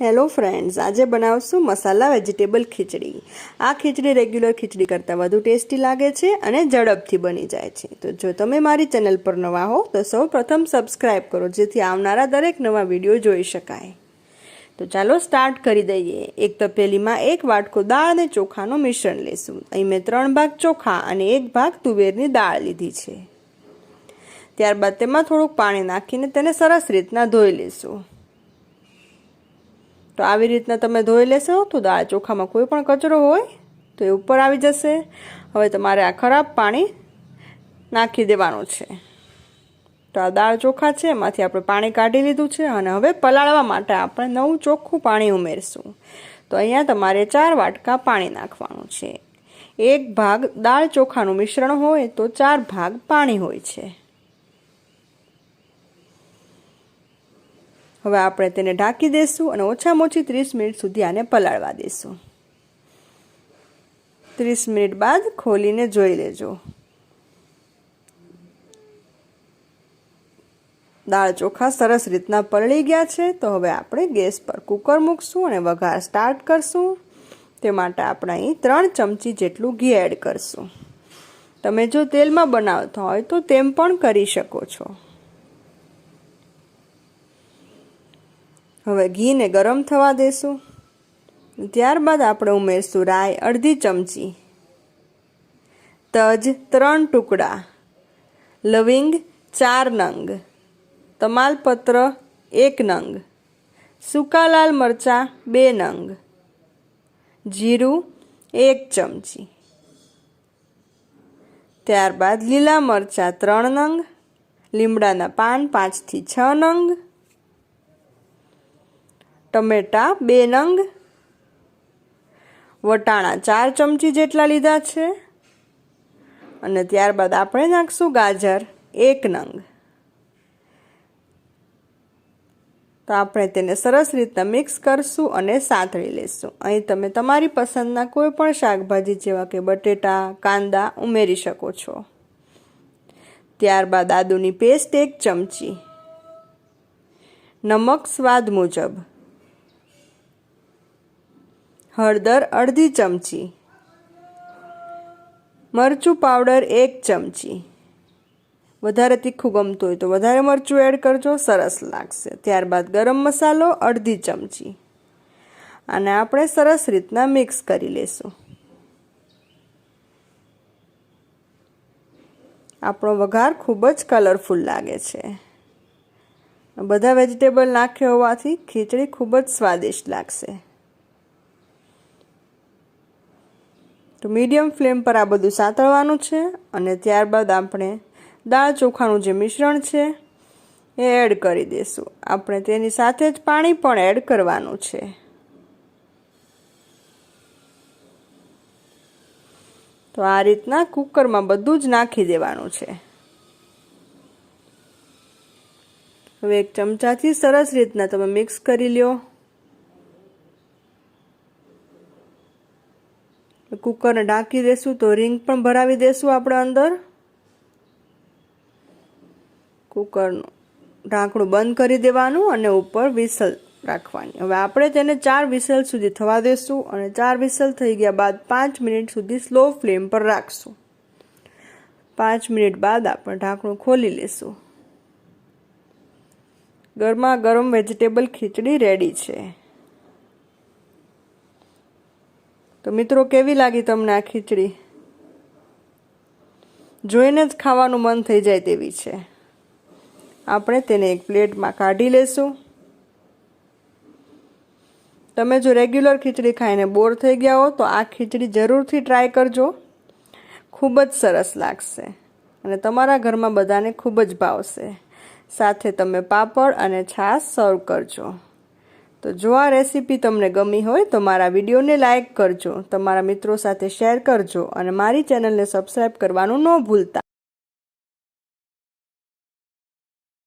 Hello friends આજે બનાવશું મસાલા vegetable ખીચડી. આ ખીચડી રેગ્યુલર ખીચડી કરતાં વધુ ટેસ્ટી લાગે છે અને ઝડપથી બની જાય છે. તો જો તમે મારી ચેનલ પર નવા હો, તો સૌ પ્રથમ સબસ્ક્રાઈબ કરો, જેથી આવનારા દરેક નવા વીડિયો જોઈ શકાય. તો ચાલો સ્ટાર્ટ કરી દઈએ. એક તપેલીમાં એક વાટકો દાળ અને ચોખાનું મિશ્રણ લેશું. અહીં મેં ત્રણ ભાગ ચોખા અને એક ભાગ તુવેરની દાળ લીધી છે. ત્યારબાદ તેમાં થોડુંક પાણી નાખીને તેને સરસ રીતના ધોઈ લેશું. તો આવી રીતના તમે ધોઈ લેશો તો દાળ ચોખામાં કોઈ પણ કચરો હોય તો એ ઉપર આવી જશે. હવે તમારે આ ખરાબ પાણી નાખી દેવાનું છે. તો આ દાળ ચોખા છે, એમાંથી આપણે પાણી કાઢી લીધું છે અને હવે પલાળવા માટે આપણે નવું ચોખ્ખું પાણી ઉમેરશું. તો અહીંયા તમારે ચાર વાટકા પાણી નાખવાનું છે. એક ભાગ દાળ ચોખાનું મિશ્રણ હોય તો ચાર ભાગ પાણી હોય છે. હવે આપણે તેને ઢાંકી દઈશું અને ઓછામાં ઓછી ત્રીસ મિનિટ સુધી આને પલાળવા દઈશું ત્રીસ મિનિટ બાદ ખોલીને જોઈ લેજો. દાળ ચોખા સરસ રીતના પલળી ગયા છે, તો હવે આપણે ગેસ પર કુકર મૂકશું અને વઘાર સ્ટાર્ટ કરશું. તે માટે આપણે અહીં ત્રણ ચમચી જેટલું ઘી એડ કરશું. તમે જો તેલમાં બનાવતા હોય તો તેમ પણ કરી શકો છો. હવે ઘીને ગરમ થવા દેશું. ત્યારબાદ આપણે ઉમેરશું રાય અડધી ચમચી. તજ ત્રણ ટુકડા. લવિંગ ચાર નંગ. તમાલપત્ર એક નંગ. સૂકા લાલ મરચાં બે નંગ. જીરું એક ચમચી. ત્યારબાદ લીલા મરચાં ત્રણ નંગ. લીમડાના પાન પાંચથી છ નંગ. ટમેટા, બે નંગ, વટાણા ચાર ચમચી જેટલા લીધા છે. અને ત્યારબાદ આપણે નાખશું ગાજર એક નંગ. તો આપણે તેને સરસ રીતના મિક્સ કરશું અને સાંતળી લેશું. અહીં તમે તમારી પસંદના કોઈ પણ શાકભાજી જેવા કે બટેટા, કાંદા ઉમેરી શકો છો. ત્યારબાદ આદુની પેસ્ટ એક ચમચી. નમક સ્વાદ મુજબ. હળદર અડધી ચમચી. મરચું પાવડર એક ચમચી. વધારે તીખું ગમતું હોય તો વધારે મરચું એડ કરજો, સરસ લાગશે. ત્યારબાદ ગરમ મસાલો અડધી ચમચી. અને આપણે સરસ રીતના મિક્સ કરી લેશું. આપણો વઘાર ખૂબ જ કલરફુલ લાગે છે. બધા વેજીટેબલ નાખ્યા હોવાથી ખીચડી ખૂબ જ સ્વાદિષ્ટ લાગશે. તો મીડિયમ ફ્લેમ પર આ બધું સાતળવાનું છે અને ત્યારબાદ આપણે દાળ ચોખાનું જે મિશ્રણ છે એ એડ કરી દઈશું આપણે તેની સાથે જ પાણી પણ એડ કરવાનું છે. તો આ રીતના કુકરમાં બધું જ નાખી દેવાનું છે. હવે એક ચમચાથી સરસ રીતના તમે મિક્સ કરી લ્યો. કુકરને ઢાંકી દેશું તો રિંગ પણ ભરાવી દેશું આપણે અંદર. કુકરનું ઢાંકણું બંધ કરી દેવાનું અને ઉપર વિસલ રાખવાની. હવે આપણે તેને ચાર વિસલ સુધી થવા દેશું અને ચાર વિસલ થઈ ગયા બાદ પાંચ મિનિટ સુધી સ્લો ફ્લેમ પર રાખશું. પાંચ મિનિટ બાદ આપણે ઢાંકણું ખોલી લેશું. ગરમા ગરમ વેજીટેબલ ખીચડી રેડી છે. તો મિત્રો, કેવી લાગી તમને આ ખીચડી? જોઈને જ ખાવાનું મન થઈ જાય તેવી છે. આપણે તેને એક પ્લેટમાં કાઢી લેશું. તમે જો રેગ્યુલર ખીચડી ખાઈને બોર થઈ ગયા હો, તો આ ખીચડી જરૂરથી ટ્રાય કરજો. ખૂબ જ સરસ લાગશે અને તમારા ઘરમાં બધાને ખૂબ જ ભાવશે. સાથે તમે પાપડ અને છાશ સર્વ કરજો. તો જો આ રેસીપી તમને ગમી હોય તો મારા વિડીયોને લાઇક કરજો, તમારા મિત્રો સાથે શેર કરજો અને મારી ચેનલને સબસ્ક્રાઈબ કરવાનું ન ભૂલતા.